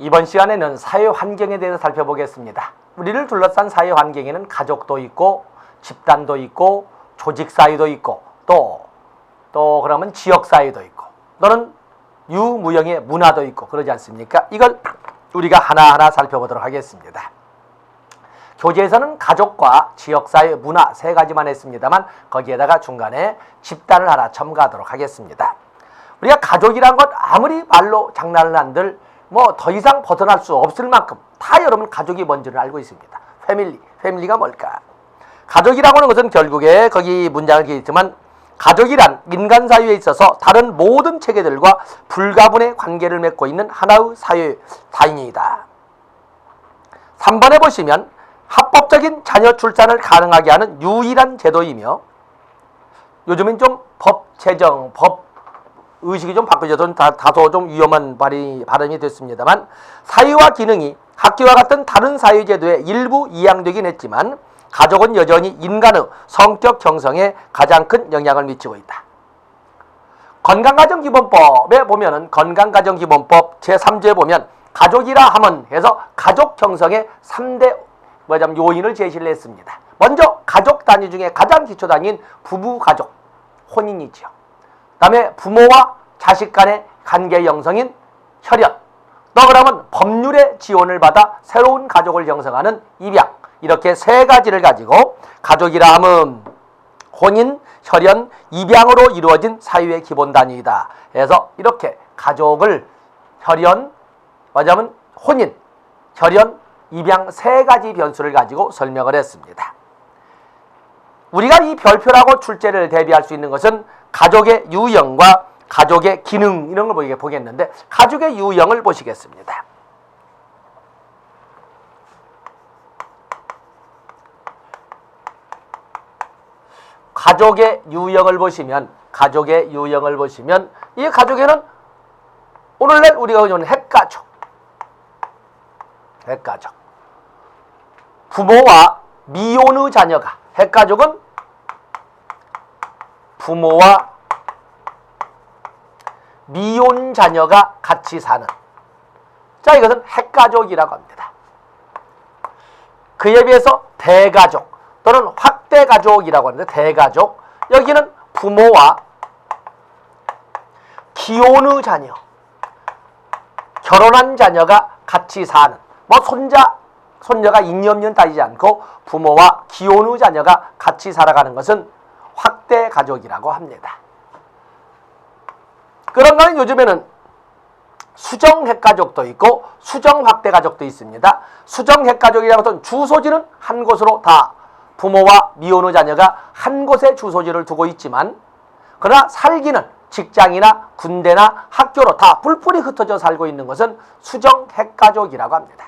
이번 시간에는 사회 환경에 대해서 살펴보겠습니다. 우리를 둘러싼 사회 환경에는 가족도 있고 집단도 있고 조직 사회도 있고 또 또 그러면 지역 사회도 있고 또는 유무형의 문화도 있고 그러지 않습니까? 이걸 우리가 하나하나 살펴보도록 하겠습니다. 교재에서는 가족과 지역사회, 문화 세 가지만 했습니다만 거기에다가 중간에 집단을 하나 첨가하도록 하겠습니다. 우리가 가족이란 것 아무리 말로 장난을 한들 뭐 더 이상 벗어날 수 없을 만큼 다 여러분 가족이 뭔지를 알고 있습니다. 패밀리, 패밀리가 뭘까? 가족이라고 하는 것은 결국에 거기 문장을 기했지만 가족이란 인간 사회에 있어서 다른 모든 체계들과 불가분의 관계를 맺고 있는 하나의 사회 단위이다. 3번에 보시면 합법적인 자녀 출산을 가능하게 하는 유일한 제도이며 요즘엔 좀 법 제정, 법 의식이 좀 바뀌어서 다, 다소 좀 위험한 발이, 발음이 됐습니다만 사회와 기능이 학교와 같은 다른 사회제도에 일부 이양되긴 했지만 가족은 여전히 인간의 성격 형성에 가장 큰 영향을 미치고 있다. 건강가정기본법에 보면은 건강가정기본법 제3조에 보면 가족이라 하면 해서 가족 형성의 3대 뭐냐면 요인을 제시를 했습니다. 먼저 가족 단위 중에 가장 기초 단위인 부부 가족, 혼인이지요. 그다음에 부모와 자식 간의 관계 형성인 혈연. 또 그러면 법률의 지원을 받아 새로운 가족을 형성하는 입양. 이렇게 세 가지를 가지고 가족이라 함은 혼인, 혈연, 입양으로 이루어진 사유의 기본 단위이다. 그래서 이렇게 가족을 혈연, 뭐냐면 혼인, 혈연, 입양 세 가지 변수를 가지고 설명을 했습니다. 우리가 이 별표라고 출제를 대비할 수 있는 것은 가족의 유형과 가족의 기능 이런 걸 보겠는데 가족의 유형을 보시겠습니다. 가족의 유형을 보시면 가족의 유형을 보시면 이 가족에는 오늘날 우리가 보는 핵가족 핵가족 부모와 미혼의 자녀가 핵가족은 부모와 미혼 자녀가 같이 사는 자 이것은 핵가족이라고 합니다. 그에 비해서 대가족 또는 확대가족이라고 하는데 대가족 여기는 부모와 기혼의 자녀 결혼한 자녀가 같이 사는 뭐 손자 손녀가 인연년 따지지 않고 부모와 기혼의 자녀가 같이 살아가는 것은 확대 가족이라고 합니다. 그런가 요즘에는 수정 핵가족도 있고 수정 확대 가족도 있습니다. 수정 핵가족이라고 하면 주소지는 한 곳으로 다 부모와 미혼의 자녀가 한 곳에 주소지를 두고 있지만 그러나 살기는 직장이나 군대나 학교로 다 뿔뿔이 흩어져 살고 있는 것은 수정 핵가족이라고 합니다.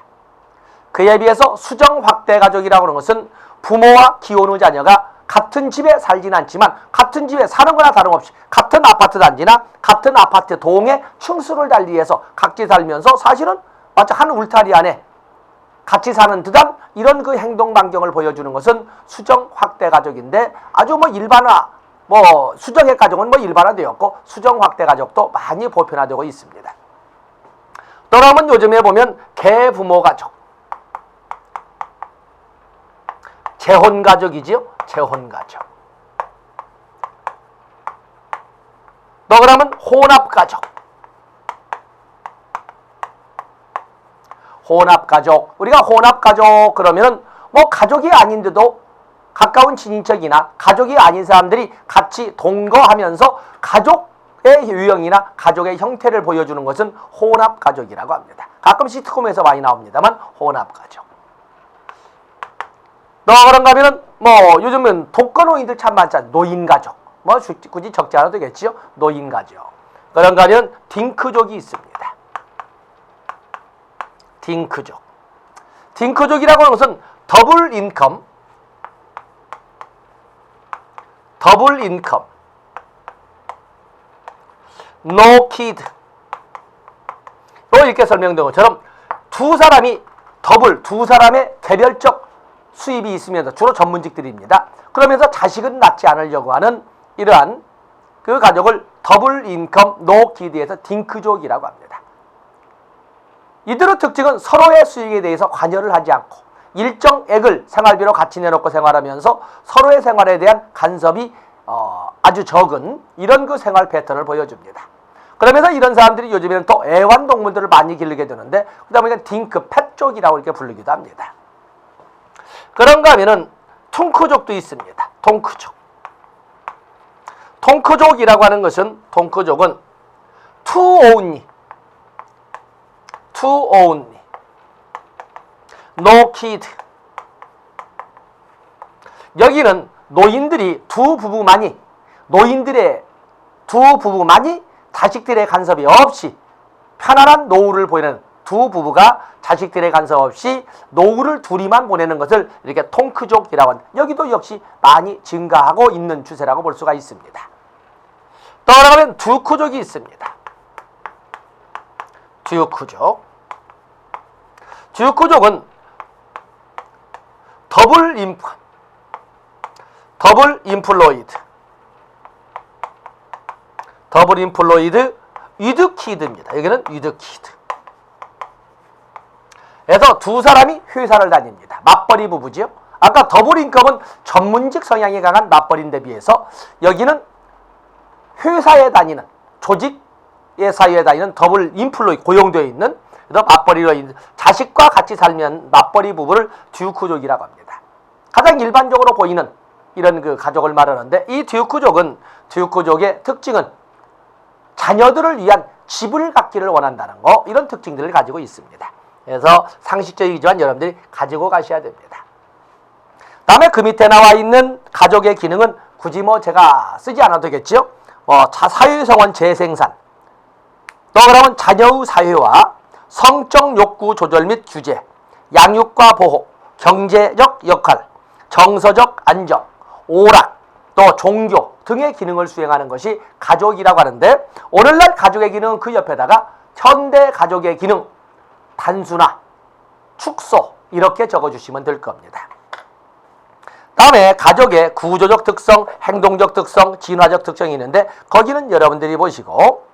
그에 비해서 수정 확대 가족이라고 하는 것은 부모와 기혼의 자녀가 같은 집에 살진 않지만 같은 집에 사는 거나 다름없이 같은 아파트 단지나 같은 아파트 동에 층수를 달리해서 각지 살면서 사실은 마치 한 울타리 안에 같이 사는 듯한 이런 그 행동 반경을 보여주는 것은 수정 확대 가족인데 아주 뭐 일반화 뭐 수정핵 가족은 뭐 일반화되었고 수정 확대 가족도 많이 보편화되고 있습니다. 또 그러면 요즘에 보면 개부모 가족 재혼 가족이지요. 재혼 가족. 또 그러면 혼합 가족. 혼합 가족. 우리가 혼합 가족 그러면은 뭐 가족이 아닌데도 가까운 친인척이나 가족이 아닌 사람들이 같이 동거하면서 가족의 유형이나 가족의 형태를 보여주는 것은 혼합 가족이라고 합니다. 가끔 시트콤에서 많이 나옵니다만 혼합 가족. 너 그런가 하면은 뭐 요즘은 독거노인들 참 많잖아. 노인 가족. 뭐 굳이 적지 않아도 되겠지요. 노인 가족. 그런가 하면 딩크족이 있습니다. 딩크족. 딩크족이라고 하는 것은 더블 인컴, 더블 인컴, 노 키드. 또 이렇게 설명된 것처럼 두 사람이 더블, 두 사람의 개별적 수입이 있으면서 주로 전문직들입니다. 그러면서 자식은 낳지 않으려고 하는 이러한 그 가족을 더블 인컴 노 키드에서 딩크족이라고 합니다. 이들의 특징은 서로의 수익에 대해서 관여를 하지 않고 일정액을 생활비로 같이 내놓고 생활하면서 서로의 생활에 대한 간섭이 어, 아주 적은 이런 그 생활 패턴을 보여줍니다. 그러면서 이런 사람들이 요즘에는 또 애완동물들을 많이 기르게 되는데 그러다 보니까 딩크 펫족이라고 이렇게 부르기도 합니다. 그런가 하면은 퉁크족도 있습니다. 통크족. 통크족이라고 하는 것은 통크족은 투 only, 투 only, no kid. 여기는 노인들이 두 부부만이 노인들의 두 부부만이 자식들의 간섭이 없이 편안한 노후를 보내는 두 부부가 자식들의 간섭 없이 노후를 둘이만 보내는 것을 이렇게 통크족이라고 합니다. 여기도 역시 많이 증가하고 있는 추세라고 볼 수가 있습니다. 떠나가면 두크족이 있습니다. 듀크족. 듀크족은 더블 인프, 더블 인플로이드, 더블 인플로이드 위드키드입니다. 여기는 위드키드. 그래서 두 사람이 회사를 다닙니다. 맞벌이 부부지요. 아까 더블 인컴은 전문직 성향이 강한 맞벌인데 비해서 여기는 회사에 다니는 조직의 사이에 다니는 더블 인플로이 고용되어 있는 그래서 맞벌이로 있는 자식과 같이 살면 맞벌이 부부를 듀크족이라고 합니다. 가장 일반적으로 보이는 이런 그 가족을 말하는데 이 듀크족은 듀크족의 특징은 자녀들을 위한 집을 갖기를 원한다는 거 이런 특징들을 가지고 있습니다. 그래서 상식적이지만 여러분들이 가지고 가셔야 됩니다. 다음에 그 밑에 나와 있는 가족의 기능은 굳이 뭐 제가 쓰지 않아도 되겠지요. 뭐 자, 사회성원 재생산, 또 그러면 자녀의 사회화, 성적 욕구 조절 및 규제, 양육과 보호, 경제적 역할, 정서적 안정, 오락, 또 종교 등의 기능을 수행하는 것이 가족이라고 하는데 오늘날 가족의 기능은 그 옆에다가 현대 가족의 기능, 단순화, 축소 이렇게 적어주시면 될 겁니다. 다음에 가족의 구조적 특성, 행동적 특성, 진화적 특성이 있는데 거기는 여러분들이 보시고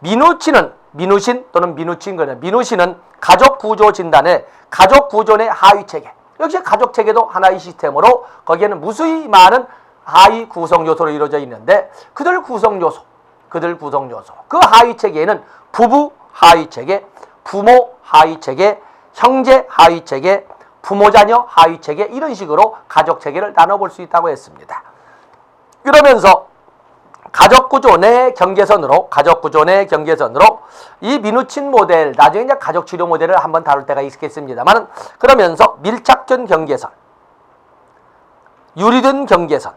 민우치는 민우신 또는 민우친 거는 민우신은 가족 구조 진단의 가족 구조의 하위 체계 역시 가족 체계도 하나의 시스템으로 거기에는 무수히 많은 하위 구성 요소로 이루어져 있는데 그들 구성 요소 그들 구성 요소 그 하위 체계에는 부부 하위 체계 부모 하위 체계 형제 하위 체계 부모 자녀 하위 체계 이런 식으로 가족 체계를 나눠볼 수 있다고 했습니다. 그러면서 가족 구조 내 경계선으로 가족 구조 내 경계선으로 이 민우친 모델 나중에 이제 가족 치료 모델을 한번 다룰 때가 있겠습니다만 그러면서 밀착된 경계선 유리된 경계선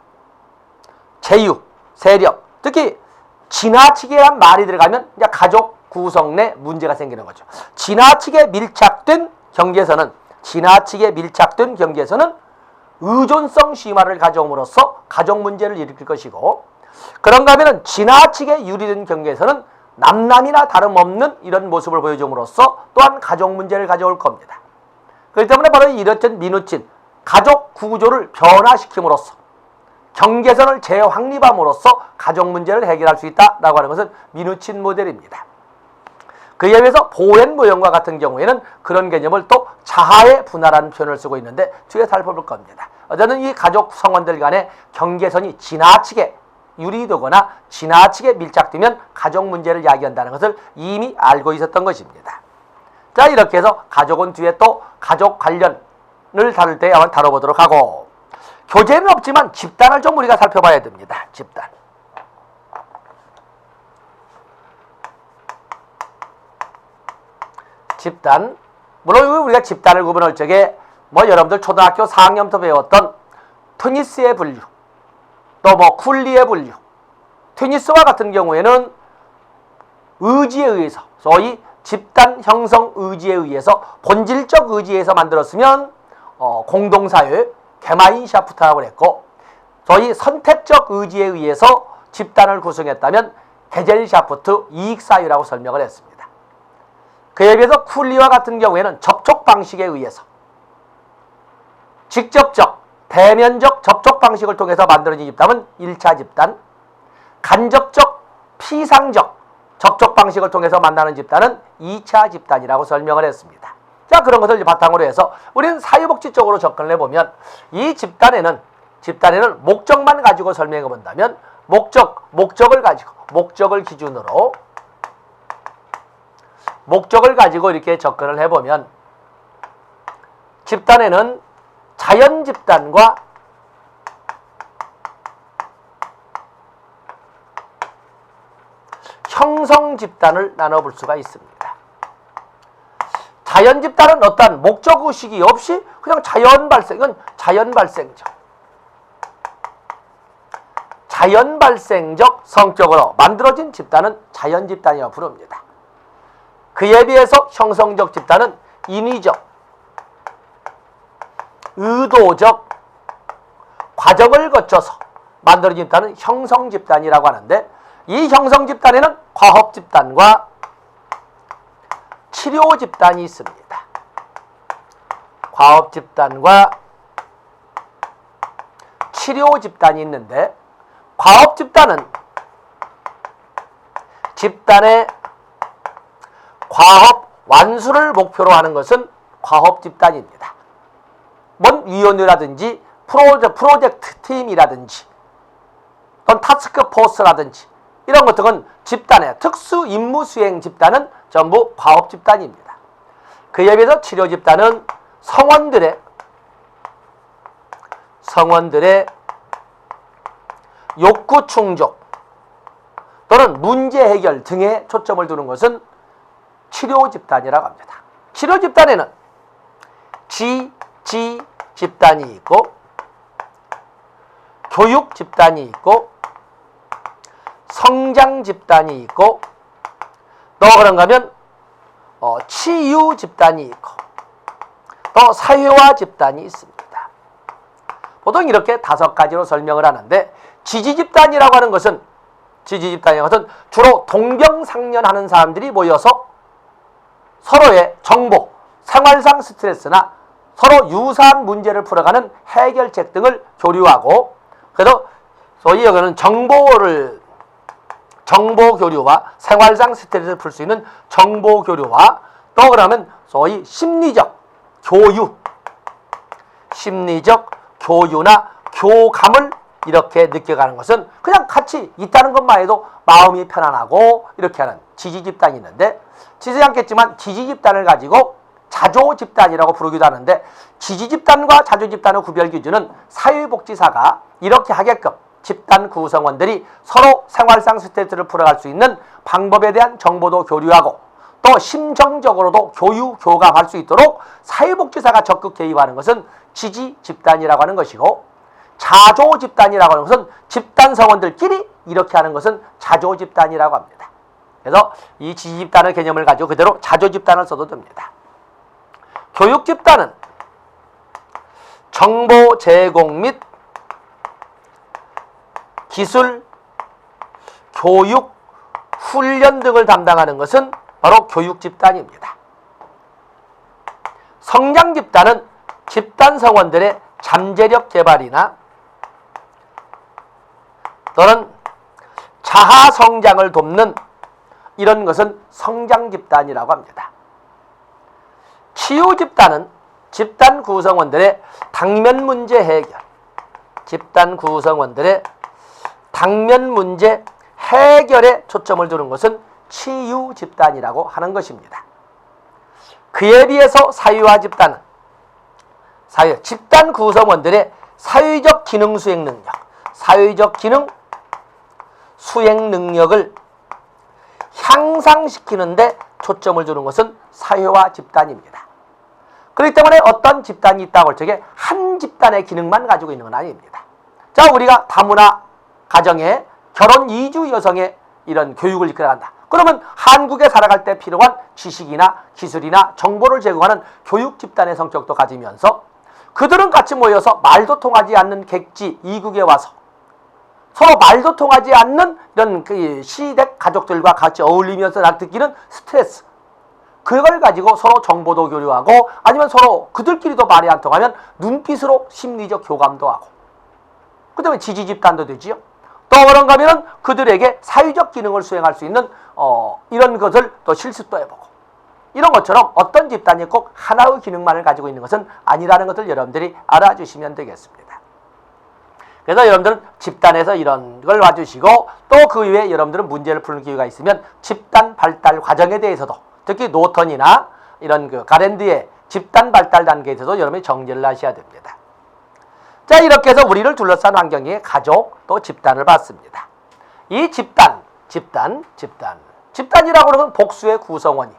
제휴 세력 특히 지나치게란 말이 들어가면 이제 가족 구성 내 문제가 생기는 거죠. 지나치게 밀착된 경계선은 지나치게 밀착된 경계선은 의존성 심화를 가져옴으로써 가족 문제를 일으킬 것이고 그런가 하면 지나치게 유리된 경계에서는 남남이나 다름없는 이런 모습을 보여줌으로써 또한 가족 문제를 가져올 겁니다. 그렇기 때문에 바로 이렇듯 민우친 가족 구조를 변화시킴으로써 경계선을 재확립함으로써 가족 문제를 해결할 수 있다라고 하는 것은 민우친 모델입니다. 그에 비해서 보행 모형과 같은 경우에는 그런 개념을 또 자하의 분할한 표현을 쓰고 있는데 뒤에 살펴볼 겁니다. 어쨌든 이 가족 성원들 간의 경계선이 지나치게 유리되거나 지나치게 밀착되면 가족 문제를 야기한다는 것을 이미 알고 있었던 것입니다. 자 이렇게 해서 가족은 뒤에 또 가족 관련을 다룰 때 한번 다뤄보도록 하고 교재는 없지만 집단을 좀 우리가 살펴봐야 됩니다. 집단. 집단. 물론 우리가 집단을 구분할 적에 뭐 여러분들 초등학교 4학년부터 배웠던 테니스의 분류, 또 뭐 쿨리의 분류. 테니스와 같은 경우에는 의지에 의해서, 소위 집단 형성 의지에 의해서 본질적 의지에서 만들었으면 어, 공동사회, 개마인 샤프트라고 그랬고, 소위 선택적 의지에 의해서 집단을 구성했다면 게젤 샤프트 이익사회라고 설명을 했습니다. 그에 비해서 쿨리와 같은 경우에는 접촉 방식에 의해서 직접적, 대면적 접촉 방식을 통해서 만들어진 집단은 1차 집단, 간접적, 피상적 접촉 방식을 통해서 만나는 집단은 2차 집단이라고 설명을 했습니다. 자, 그런 것을 바탕으로 해서 우리는 사회복지 쪽으로 접근을 해보면 이 집단에는 집단에는 목적만 가지고 설명해 본다면 목적, 목적을 가지고 목적을 기준으로 목적을 가지고 이렇게 접근을 해보면 집단에는 자연 집단과 형성 집단을 나눠볼 수가 있습니다. 자연 집단은 어떠한 목적 의식이 없이 그냥 자연 발생, 이건 자연 발생적. 자연 발생적 성격으로 만들어진 집단은 자연 집단이라고 부릅니다. 그에 비해서 형성적 집단은 인위적, 의도적 과정을 거쳐서 만들어진 집단은 형성 집단이라고 하는데 이 형성 집단에는 과업 집단과 치료 집단이 있습니다. 과업 집단과 치료 집단이 있는데 과업 집단은 집단의 과업 완수를 목표로 하는 것은 과업 집단입니다. 뭔 위원회라든지 프로젝, 프로젝트 팀이라든지 또는 타스크 포스라든지 이런 것들은 집단의 특수 임무 수행 집단은 전부 과업 집단입니다. 그에 비해서 치료 집단은 성원들의 성원들의 욕구 충족 또는 문제 해결 등에 초점을 두는 것은 치료 집단이라고 합니다. 치료 집단에는 지, 지 집단이 있고 교육 집단이 있고 성장 집단이 있고 또 그런가 하면 어, 치유 집단이 있고 또 사회화 집단이 있습니다. 보통 이렇게 다섯 가지로 설명을 하는데 지지 집단이라고 하는 것은 지지 집단이라는 것은 주로 동병상련하는 사람들이 모여서 서로의 정보, 생활상 스트레스나 서로 유사한 문제를 풀어가는 해결책 등을 교류하고 그래서 소위 여기는 정보를 정보 교류와 생활상 스트레스를 풀 수 있는 정보 교류와 또 그러면 소위 심리적 교유, 심리적 교유나 교감을 이렇게 느껴가는 것은 그냥 같이 있다는 것만 해도 마음이 편안하고 이렇게 하는 지지 집단이 있는데 지지 않겠지만 지지 집단을 가지고 자조 집단이라고 부르기도 하는데 지지 집단과 자조 집단의 구별 기준은 사회복지사가 이렇게 하게끔 집단 구성원들이 서로 생활상 스트레스를 풀어갈 수 있는 방법에 대한 정보도 교류하고 또 심정적으로도 교유 교감할 수 있도록 사회복지사가 적극 개입하는 것은 지지 집단이라고 하는 것이고 자조 집단이라고 하는 것은 집단 성원들끼리 이렇게 하는 것은 자조 집단이라고 합니다. 그래서 이 지지 집단의 개념을 가지고 그대로 자조 집단을 써도 됩니다. 교육 집단은 정보 제공 및 기술, 교육, 훈련 등을 담당하는 것은 바로 교육 집단입니다. 성장 집단은 집단 성원들의 잠재력 개발이나 또는 자아 성장을 돕는 이런 것은 성장 집단이라고 합니다. 치유 집단은 집단 구성원들의 당면 문제 해결, 집단 구성원들의 당면 문제 해결에 초점을 두는 것은 치유 집단이라고 하는 것입니다. 그에 비해서 사유화 집단은 사회 집단 구성원들의 사회적 기능 수행 능력, 사회적 기능 수행 능력을 향상시키는데 초점을 두는 것은 사회화 집단입니다. 그렇기 때문에 어떤 집단이 있다고 할 적에 한 집단의 기능만 가지고 있는 건 아닙니다. 자, 우리가 다문화 가정에 결혼 이주 여성의 이런 교육을 이끌어간다. 그러면 한국에 살아갈 때 필요한 지식이나 기술이나 정보를 제공하는 교육 집단의 성격도 가지면서 그들은 같이 모여서 말도 통하지 않는 객지 이국에 와서 서로 말도 통하지 않는 이런 그 시댁 가족들과 같이 어울리면서 느끼는 스트레스 그걸 가지고 서로 정보도 교류하고 아니면 서로 그들끼리도 말이 안 통하면 눈빛으로 심리적 교감도 하고 그 다음에 지지 집단도 되지요. 또 그런가 하면은 그들에게 사회적 기능을 수행할 수 있는 어, 이런 것을 또 실습도 해보고 이런 것처럼 어떤 집단이 꼭 하나의 기능만을 가지고 있는 것은 아니라는 것을 여러분들이 알아주시면 되겠습니다. 그래서 여러분들은 집단에서 이런 걸 와주시고 또 그 이후에 여러분들은 문제를 푸는 기회가 있으면 집단 발달 과정에 대해서도 특히 노턴이나 이런 그 가랜드의 집단 발달 단계에 있어서 여러분이 정리를 하셔야 됩니다. 자 이렇게 해서 우리를 둘러싼 환경의 가족 또 집단을 봤습니다. 이 집단, 집단, 집단, 집단이라고 하는 건 복수의 구성원이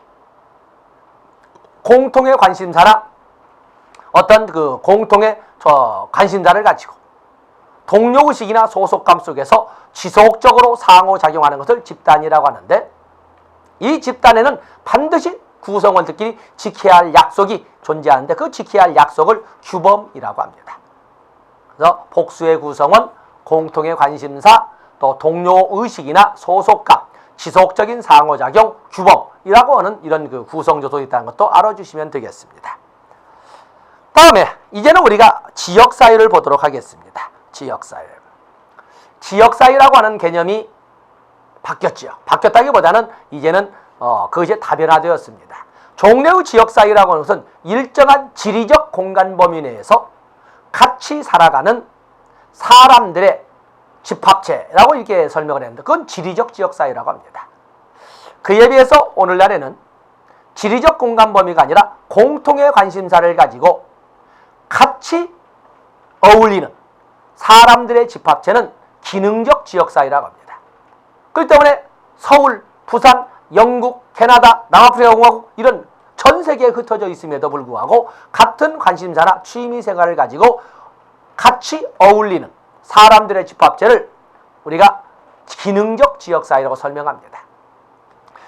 공통의 관심사나 어떤 그 공통의 저 관심사를 가지고 동료의식이나 소속감 속에서 지속적으로 상호작용하는 것을 집단이라고 하는데 이 집단에는 반드시 구성원들끼리 지켜야 할 약속이 존재하는데 그 지켜야 할 약속을 규범이라고 합니다. 그래서 복수의 구성원, 공통의 관심사, 또 동료 의식이나 소속감, 지속적인 상호작용, 규범이라고 하는 이런 그 구성 요소가 있다는 것도 알아주시면 되겠습니다. 다음에 이제는 우리가 지역 사회를 보도록 하겠습니다. 지역 사회. 지역 사회라고 하는 개념이 바뀌었지요. 바뀌었다기보다는 이제는 어, 그것이 다변화되었습니다. 종래의 지역 사회라고 하는 것은 일정한 지리적 공간 범위 내에서 같이 살아가는 사람들의 집합체라고 이렇게 설명을 했는데 그건 지리적 지역 사회라고 합니다. 그에 비해서 오늘날에는 지리적 공간 범위가 아니라 공통의 관심사를 가지고 같이 어울리는 사람들의 집합체는 기능적 지역 사회라고 합니다. 그렇기 때문에 서울, 부산, 영국, 캐나다, 남아프리카 공화국 이런 전 세계에 흩어져 있음에도 불구하고 같은 관심사나 취미 생활을 가지고 같이 어울리는 사람들의 집합체를 우리가 기능적 지역 사회라고 설명합니다.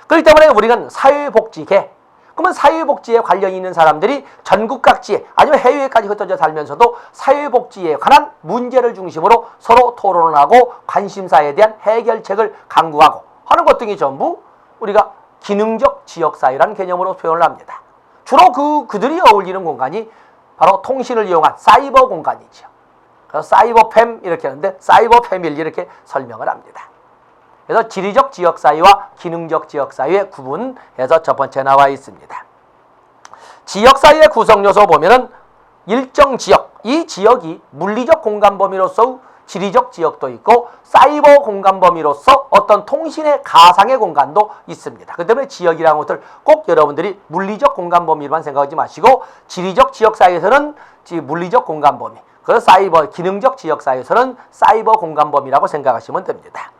그렇기 때문에 우리는 사회복지계 그러면 사회복지에 관련이 있는 사람들이 전국 각지에 아니면 해외까지 흩어져 살면서도 사회복지에 관한 문제를 중심으로 서로 토론을 하고 관심사에 대한 해결책을 강구하고 하는 것 등이 전부 우리가 기능적 지역사회라는 개념으로 표현을 합니다. 주로 그, 그들이 어울리는 공간이 바로 통신을 이용한 사이버 공간이죠. 그래서 사이버 팸 이렇게 하는데 사이버 패밀리 이렇게 설명을 합니다. 그래서 지리적 지역사회와 기능적 지역사회의 구분해서 첫 번째 나와 있습니다. 지역사회의 구성요소 보면은 일정 지역, 이 지역이 물리적 공간 범위로서 지리적 지역도 있고 사이버 공간 범위로서 어떤 통신의 가상의 공간도 있습니다. 그 때문에 지역이라는 것을 꼭 여러분들이 물리적 공간 범위만 생각하지 마시고 지리적 지역 사이에서는 물리적 공간 범위, 그 사이버 기능적 지역 사이에서는 사이버 공간 범위라고 생각하시면 됩니다.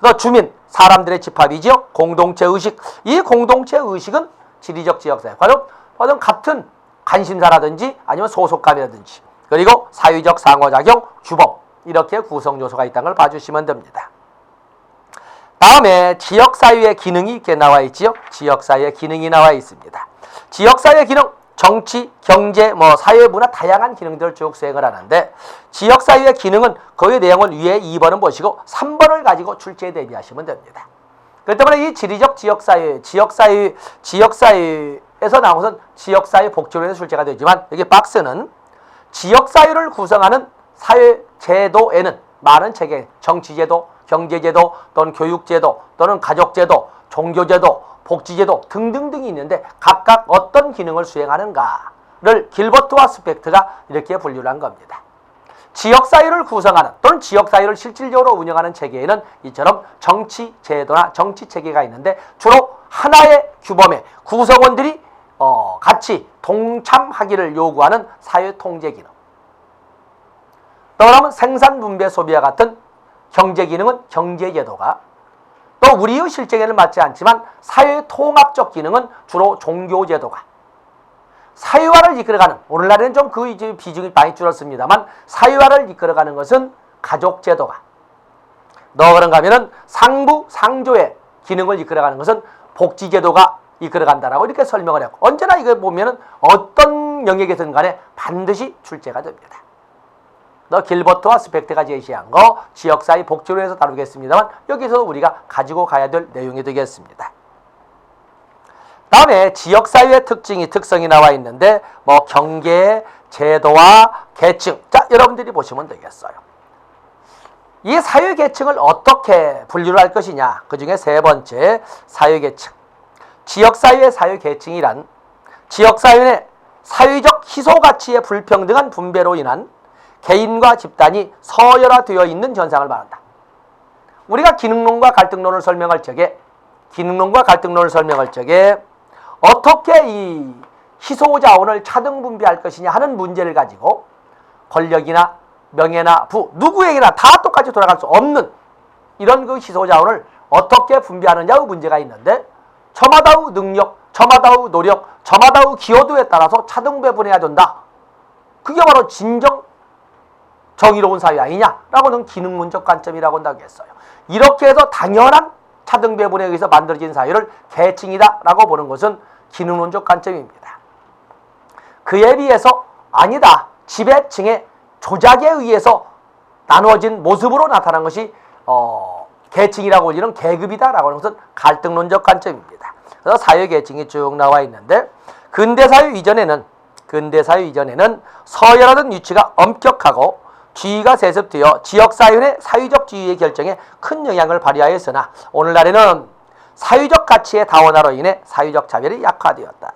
그래서 주민, 사람들의 집합이죠. 공동체 의식. 이 공동체 의식은 지리적 지역사회. 과연, 과연 같은 관심사라든지 아니면 소속감이라든지 그리고 사회적 상호작용, 주범 이렇게 구성 요소가 있다는 걸 봐주시면 됩니다. 다음에 지역사회의 기능이 이렇게 나와 있지요. 지역사회의 기능이 나와 있습니다. 지역사회의 기능, 정치, 경제, 뭐 사회, 문화 다양한 기능들을 쭉 수행을 하는데 지역사회의 기능은 거의 내용을 위에 2번은 보시고 3번을 가지고 출제에 대비하시면 됩니다. 그렇기 때문에 이 지리적 지역사회, 지역사회, 지역사회에서 나온 것은 지역사회 복지로에서 출제가 되지만 여기 박스는 지역사회를 구성하는 사회 제도에는 많은 체계, 정치제도, 경제제도 또는 교육제도 또는 가족제도, 종교제도, 복지제도 등등등이 있는데 각각 어떤 기능을 수행하는가를 길버트와 스펙트가 이렇게 분류를 한 겁니다. 지역사회를 구성하는 또는 지역사회를 실질적으로 운영하는 체계에는 이처럼 정치 제도나 정치 체계가 있는데 주로 하나의 규범의 구성원들이 어, 같이 동참하기를 요구하는 사회 통제 기능. 또 그러면 생산 분배 소비와 같은 경제 기능은 경제 제도가 또 우리의 실정에는 맞지 않지만 사회 통합적 기능은 주로 종교 제도가 사회화를 이끌어가는 오늘날에는 좀 그 이제 비중이 많이 줄었습니다만 사회화를 이끌어가는 것은 가족 제도가 너 그런가 하면은 상부 상조의 기능을 이끌어가는 것은 복지 제도가 이끌어간다라고 이렇게 설명을 했고 언제나 이거 보면은 어떤 영역에든 간에 반드시 출제가 됩니다. 너 길버트와 스펙트가 제시한 거 지역사회 복지로 해서 다루겠습니다만 여기서 우리가 가지고 가야 될 내용이 되겠습니다. 다음에 지역사회의 특징이 특성이 나와 있는데 뭐 경계, 제도와 계층 자 여러분들이 보시면 되겠어요. 이 사회계층을 어떻게 분류를 할 것이냐. 그 중에 세 번째 사회계층. 지역사회의 사회계층이란 지역사회의 사회적 희소가치의 불평등한 분배로 인한 개인과 집단이 서열화되어 있는 현상을 말한다. 우리가 기능론과 갈등론을 설명할 적에 기능론과 갈등론을 설명할 적에 어떻게 이 희소자원을 차등 분배할 것이냐 하는 문제를 가지고 권력이나 명예나 부 누구에게나 다 똑같이 돌아갈 수 없는 이런 그 희소자원을 어떻게 분배하느냐의 문제가 있는데 저마다의 능력, 저마다의 노력, 저마다의 기여도에 따라서 차등 배분해야 된다. 그게 바로 진정 정의로운 사회 아니냐라고 는 기능론적 관점이라고 한다고 했어요. 이렇게 해서 당연한 차등 배분에 의해서 만들어진 사회를 계층이다라고 보는 것은 기능론적 관점입니다. 그에 비해서 아니다. 지배층의 조작에 의해서 나누어진 모습으로 나타난 것이 어, 계층이라고 불리는 계급이다라고 하는 것은 갈등론적 관점입니다. 그래서 사회 계층이 쭉 나와 있는데 근대 사회 이전에는 근대 사회 이전에는 서열화된 위치가 엄격하고 지위가 세습되어 지역 사회의 사회적 지위의 결정에 큰 영향을 발휘하였으나 오늘날에는 사회적 가치의 다원화로 인해 사회적 차별이 약화되었다.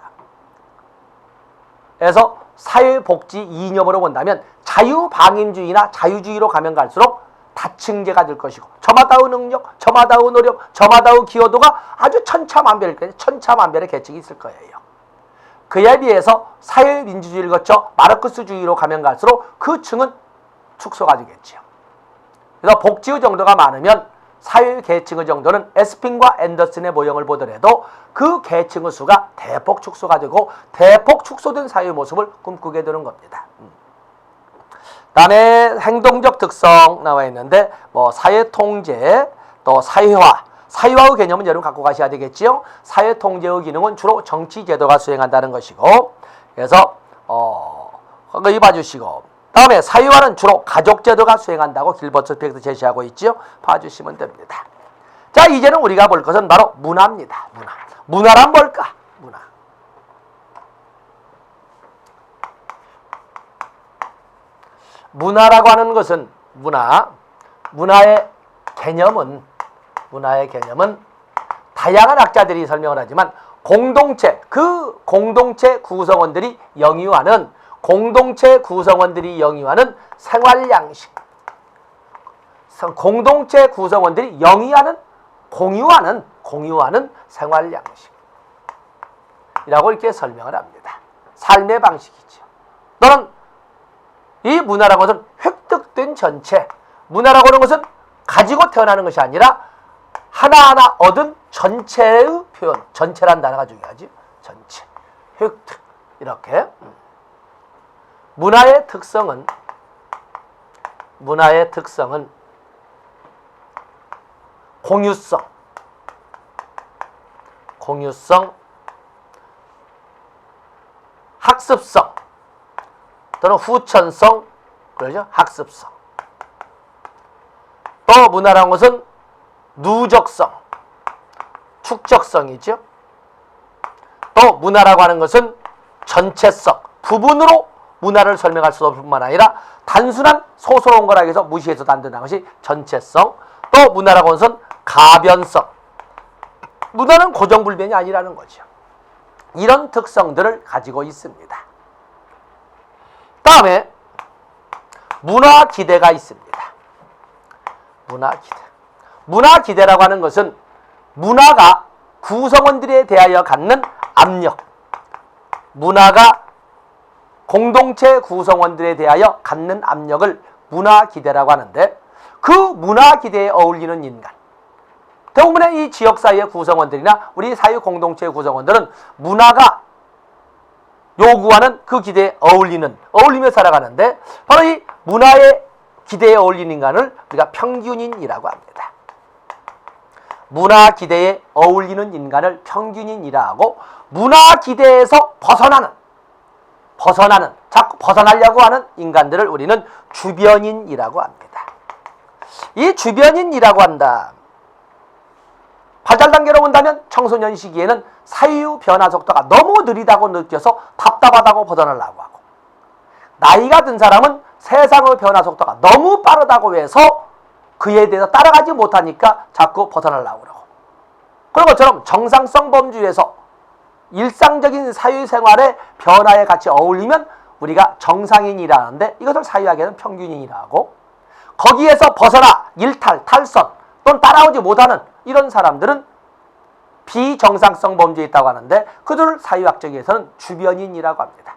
그래서 사회복지 이념으로 본다면 자유방임주의나 자유주의로 가면 갈수록 다층제가 될 것이고 저마다의 능력, 저마다의 노력, 저마다의 기여도가 아주 천차만별일 거예요. 천차만별의 계층이 있을 거예요. 그에 비해서 사회민주주의를 거쳐 마르크스주의로 가면 갈수록 그 층은 축소가 되겠지요. 그래서 복지의 정도가 많으면 사회 계층의 정도는 에스핀과 앤더슨의 모형을 보더라도 그 계층의 수가 대폭 축소가 되고 대폭 축소된 사회 모습을 꿈꾸게 되는 겁니다. 음. 다음에 행동적 특성 나와 있는데 뭐 사회 통제 또 사회화 사회화의 개념은 여러분 갖고 가셔야 되겠지요. 사회 통제의 기능은 주로 정치 제도가 수행한다는 것이고 그래서 어 거기 봐주시고 다음에 사회화는 주로 가족 제도가 수행한다고 길버트 스펙트 제시하고 있지요. 봐주시면 됩니다. 자 이제는 우리가 볼 것은 바로 문화입니다. 문화. 문화란 뭘까? 문화. 문화라고 하는 것은 문화, 문화의 개념은 문화의 개념은 다양한 학자들이 설명을 하지만 공동체, 그 공동체 구성원들이 영위하는 공동체 구성원들이 영위하는 생활 양식. 공동체 구성원들이 영위하는 공유하는 공유하는 생활 양식. 이라고 이렇게 설명을 합니다. 삶의 방식이죠. 너는 이 문화라고 하는 획득된 전체, 문화라고 하는 것은 가지고 태어나는 것이 아니라 하나하나 얻은 전체의 표현, 전체란 단어가 중요하지. 전체, 획득, 이렇게. 문화의 특성은, 문화의 특성은 공유성, 공유성, 학습성, 또는 후천성, 그러죠? 학습성. 또 문화라는 것은 누적성, 축적성이죠. 또 문화라고 하는 것은 전체성, 부분으로 문화를 설명할 수 없을 뿐만 아니라 단순한 소소한 거라 해서 무시해서도 안 된다는 것이 전체성. 또 문화라고 하는 것은 가변성. 문화는 고정불변이 아니라는 거죠. 이런 특성들을 가지고 있습니다. 다음에 문화 기대가 있습니다. 문화 기대. 문화 기대라고 하는 것은 문화가 구성원들에 대하여 갖는 압력. 문화가 공동체 구성원들에 대하여 갖는 압력을 문화 기대라고 하는데 그 문화 기대에 어울리는 인간. 대부분의 이 지역사회의 구성원들이나 우리 사회 공동체 구성원들은 문화가 요구하는 그 기대에 어울리는 어울리며 살아가는데 바로 이 문화의 기대에 어울리는 인간을 우리가 평균인이라고 합니다. 문화 기대에 어울리는 인간을 평균인이라 하고 문화 기대에서 벗어나는 벗어나는 자꾸 벗어나려고 하는 인간들을 우리는 주변인이라고 합니다. 이 주변인이라고 한다. 발달 단계로 본다면 청소년 시기에는 사유 변화 속도가 너무 느리다고 느껴서 답답하다고 벗어나려고 하고 나이가 든 사람은 세상의 변화 속도가 너무 빠르다고 해서 그에 대해서 따라가지 못하니까 자꾸 벗어나려고 그러고. 그런 것처럼 정상성 범주에서 일상적인 사회생활의 변화에 같이 어울리면 우리가 정상인이라는데 이것을 사회학에는 평균인이라고 거기에서 벗어나 일탈, 탈선 또는 따라오지 못하는 이런 사람들은 비정상성 범주에 있다고 하는데 그들을 사회학적에서는 주변인이라고 합니다.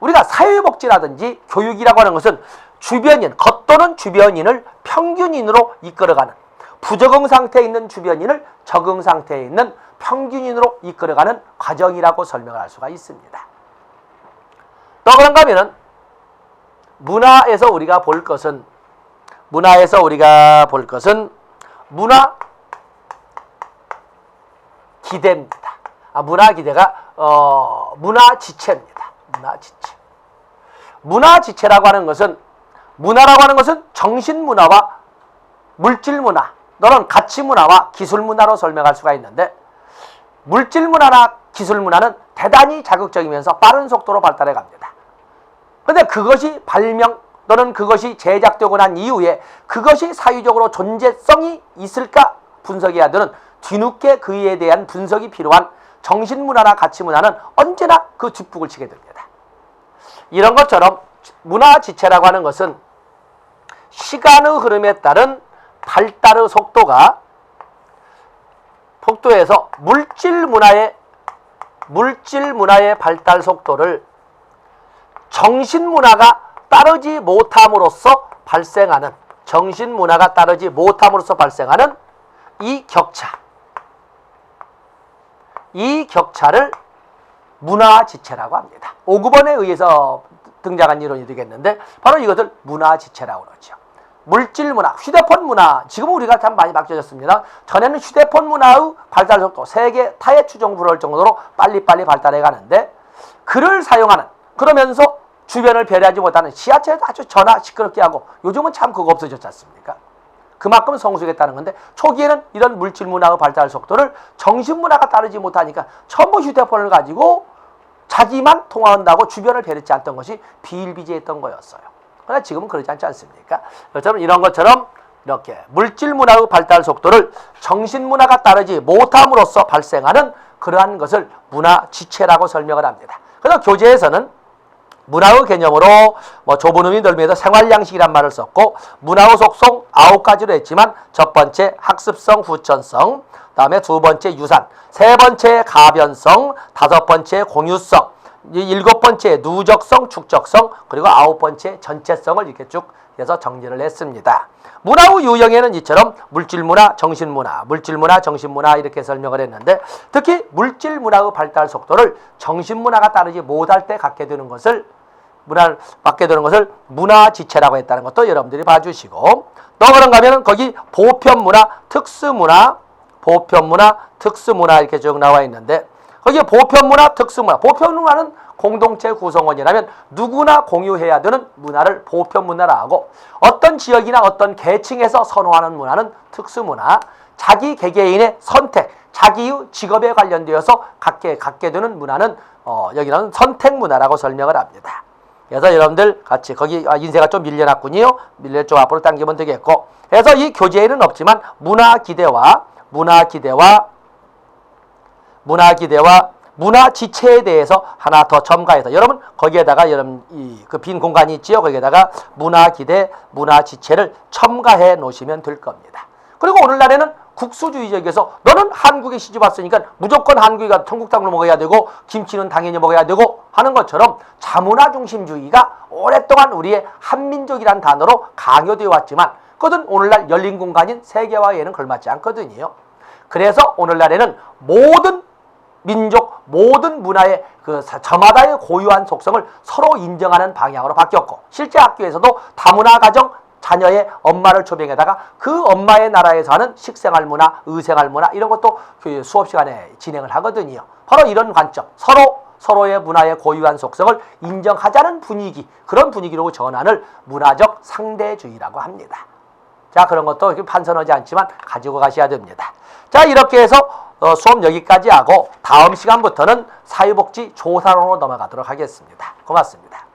우리가 사회복지라든지 교육이라고 하는 것은 주변인, 겉도는 주변인을 평균인으로 이끌어가는 부적응 상태에 있는 주변인을 적응 상태에 있는 평균인으로 이끌어가는 과정이라고 설명을 할 수가 있습니다. 또 그런가 하면은 문화에서 우리가 볼 것은 문화에서 우리가 볼 것은 문화 기대입니다. 아, 문화 기대가 어, 문화 지체입니다. 문화 지체. 문화 지체라고 하는 것은 문화라고 하는 것은 정신 문화와 물질 문화, 너는 가치 문화와 기술 문화로 설명할 수가 있는데 물질 문화나 기술 문화는 대단히 자극적이면서 빠른 속도로 발달해 갑니다. 그런데 그것이 발명 또는 그것이 제작되고 난 이후에 그것이 사회적으로 존재성이 있을까 분석해야 되는 뒤늦게 그에 대한 분석이 필요한 정신문화나 가치문화는 언제나 그 뒷북을 치게 됩니다. 이런 것처럼 문화 지체라고 하는 것은 시간의 흐름에 따른 발달의 속도가 속도에서 물질 문화의 물질 문화의 발달 속도를 정신 문화가 따르지 못함으로써 발생하는 정신 문화가 따르지 못함으로써 발생하는 이 격차 이 격차를 문화 지체라고 합니다. 5구번에 의해서 등장한 이론이 되겠는데 바로 이것을 문화 지체라고 그러죠. 물질 문화, 휴대폰 문화 지금 우리가 참 많이 바뀌어졌습니다. 전에는 휴대폰 문화의 발달 속도 세계 타의 추종 불허할 정도로 빨리빨리 발달해 가는데 글을 사용하는 그러면서 주변을 배려하지 못하는 지하철에도 아주 전화 시끄럽게 하고 요즘은 참 그거 없어졌지 않습니까? 그만큼 성숙했다는 건데 초기에는 이런 물질 문화의 발달 속도를 정신 문화가 따르지 못하니까 전부 휴대폰을 가지고 자기만 통화한다고 주변을 배려치 않던 것이 비일비재했던 거였어요. 그러나 지금은 그러지 않지 않습니까? 여러분 이런 것처럼 이렇게 물질 문화의 발달 속도를 정신 문화가 따르지 못함으로써 발생하는 그러한 것을 문화 지체라고 설명을 합니다. 그래서 교재에서는 문화의 개념으로 뭐 좁은 의미 넓이에서 생활 양식이란 말을 썼고 문화의 속성 아홉 가지로 했지만 첫 번째 학습성 후천성 다음에 두 번째 유산 세 번째 가변성 다섯 번째 공유성 일곱 번째 누적성 축적성 그리고 아홉 번째 전체성을 이렇게 쭉 해서 정리를 했습니다. 문화의 유형에는 이처럼 물질문화, 정신문화, 물질문화, 정신문화 이렇게 설명을 했는데 특히 물질문화의 발달 속도를 정신문화가 따르지 못할 때 갖게 되는 것을 문화를 받게 되는 것을 문화지체라고 했다는 것도 여러분들이 봐주시고 또 그런가 하면 거기 보편문화, 특수문화, 보편문화, 특수문화 이렇게 쭉 나와 있는데 거기에 보편문화, 특수문화, 보편문화는 공동체 구성원이라면 누구나 공유해야 되는 문화를 보편문화라 하고 어떤 지역이나 어떤 계층에서 선호하는 문화는 특수문화, 자기 개개인의 선택, 자기의 직업에 관련되어서 갖게, 갖게 되는 문화는 어, 여기는 선택문화라고 설명을 합니다. 그래서 여러분들 같이 거기 아, 인쇄가 좀 밀려났군요. 밀려 좀 앞으로 당기면 되겠고. 그래서 이 교재에는 없지만 문화 기대와 문화 기대와 문화 기대와 문화 지체에 대해서 하나 더 첨가해서 여러분 거기에다가 여러분 이그빈 공간이 있지요. 거기에다가 문화 기대, 문화 지체를 첨가해 놓으시면 될 겁니다. 그리고 오늘날에는 국수주의적에서 너는 한국에 시집 왔으니까 무조건 한국이가 청국장을 먹어야 되고 김치는 당연히 먹어야 되고 하는 것처럼 자문화 중심주의가 오랫동안 우리의 한민족이란 단어로 강요되어 왔지만 그것은 오늘날 열린 공간인 세계화에는 걸맞지 않거든요. 그래서 오늘날에는 모든 민족 모든 문화의 그 저마다의 고유한 속성을 서로 인정하는 방향으로 바뀌었고 실제 학교에서도 다문화 가정 자녀의 엄마를 초빙에다가 그 엄마의 나라에서 하는 식생활 문화, 의생활 문화 이런 것도 그 수업 시간에 진행을 하거든요. 바로 이런 관점, 서로 서로의 문화의 고유한 속성을 인정하자는 분위기, 그런 분위기로 전환을 문화적 상대주의라고 합니다. 자, 그런 것도 판선하지 않지만 가지고 가셔야 됩니다. 자, 이렇게 해서 어, 수업 여기까지 하고 다음 시간부터는 사회복지 조사론으로 넘어가도록 하겠습니다. 고맙습니다.